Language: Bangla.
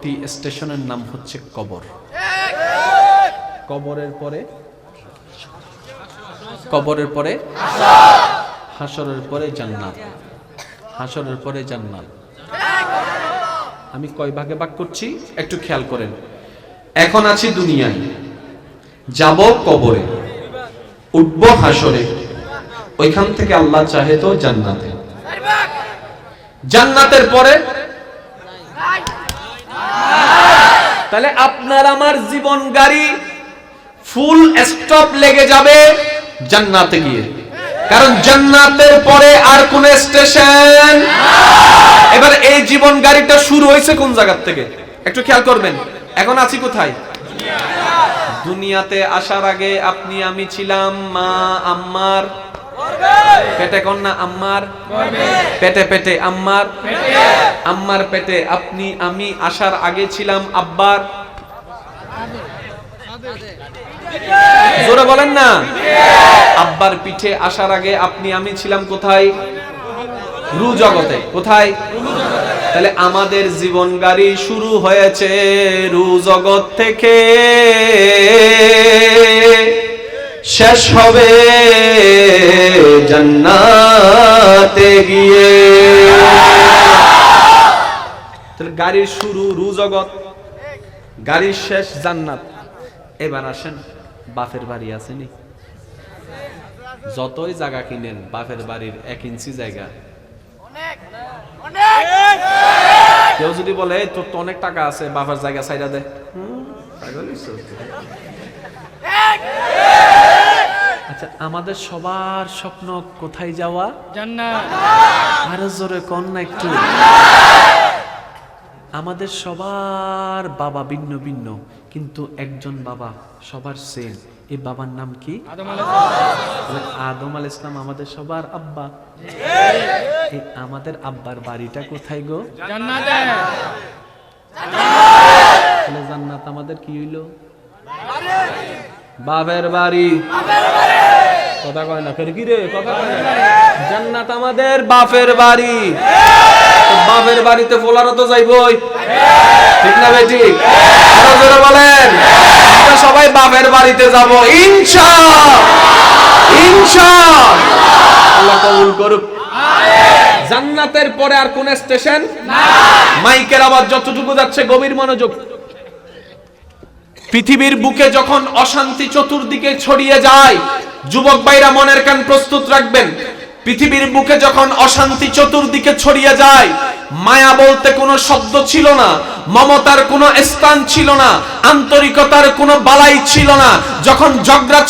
পরবর্তী স্টেশনের নাম হচ্ছে কবর। কবরের পরে কবরের পরে হাসরের পরে জান্নাত। হাসরের পরে জান্নাত। আমি কয় ভাগে ভাগ করছি? একটু খেয়াল করেন। এখন আছি দুনিয়ায়। যাব কবরে। উঠব হাসরে ওইখান থেকে আল্লাহ চাহে তো জান্নাতে। জান্নাতের পরে তাহলে আপনার আমার জীবন গাড়ি ফুল স্টপ লেগে যাবে জান্নাতে গিয়ে। কারণ জান্নাতের পরে আর কোন স্টেশন। এবার এই জীবন গাড়িটা শুরু হয়েছে কোন জায়গার থেকে? একটু খেয়াল করবেন, এখন আছি কোথায়? দুনিয়াতে আসার আগে আপনি, আমি ছিলাম মা, আম্মার পেটে কন্যা আম্মার। পেটে পেটে আম্মার। আম্মার পেটে আপনি আমি আসার আগে ছিলাম আব্বার। জোরে বলেন না। আব্বার পিঠে আসার আগে আপনি আমি ছিলাম কোথায়? রু জগতে। কোথায়? তাহলে আমাদের জীবন গাড়ি শুরু হয়েছে রু জগৎ থেকে। শেষ হবে জান্নাতে গিয়ে। গাড়ির শুরু, রু জগৎ। গাড়ির শেষ, জান্নাত। এবার আসেন, বাপের বাড়ি আসেনি যতই জায়গা কিনেন, বাপের বাড়ির এক ইঞ্চি জায়গা। কেউ যদি বলে তোর তো অনেক টাকা আছে বাবার জায়গা সাইডা দে। পাগল। আচ্ছা আমাদের সবার স্বপ্ন কোথায় যাওয়া? জান্নাত। আরও জোরে কন না একটু। আমাদের সবার বাবা ভিন্ন ভিন্ন কিন্তু একজন বাবা সবার সেম এই বাবার নাম কি? আদম আল ইসলাম আমাদের সবার আব্বা। এই আমাদের আব্বার বাড়িটা কোথায় গো? জান্নাত। আমাদের কি হইল? বাবের বাড়ি। কথা কয় না, ফের কথা কয় না। জান্নাত আমাদের বাপের বাড়ি। বাপের বাড়িতে তো ঠিক না আরও জোরে বলেন। সবাই বাপের বাড়িতে যাব, ইনশা। ইনশা। আল্লাহ কবুল করুক। জান্নাতের পরে আর কোন স্টেশন? মাইকের আবার যতটুকু যাচ্ছে গভীর মনোযোগ। পৃথিবীর বুকে যখন অশান্তি চতুর্দিকে ছড়িয়ে যায় যুবক ভাইরা মনের কান প্রস্তুত রাখবেন। পৃথিবীর বুকে যখন অশান্তি চতুর্দিকে ছড়িয়ে যায়, মায়া বলতে কোনো শব্দ ছিল না, মমতার কোনো স্থান ছিল না, আন্তরিকতার কোনো বালাই ছিল না। যখন ঝগড়া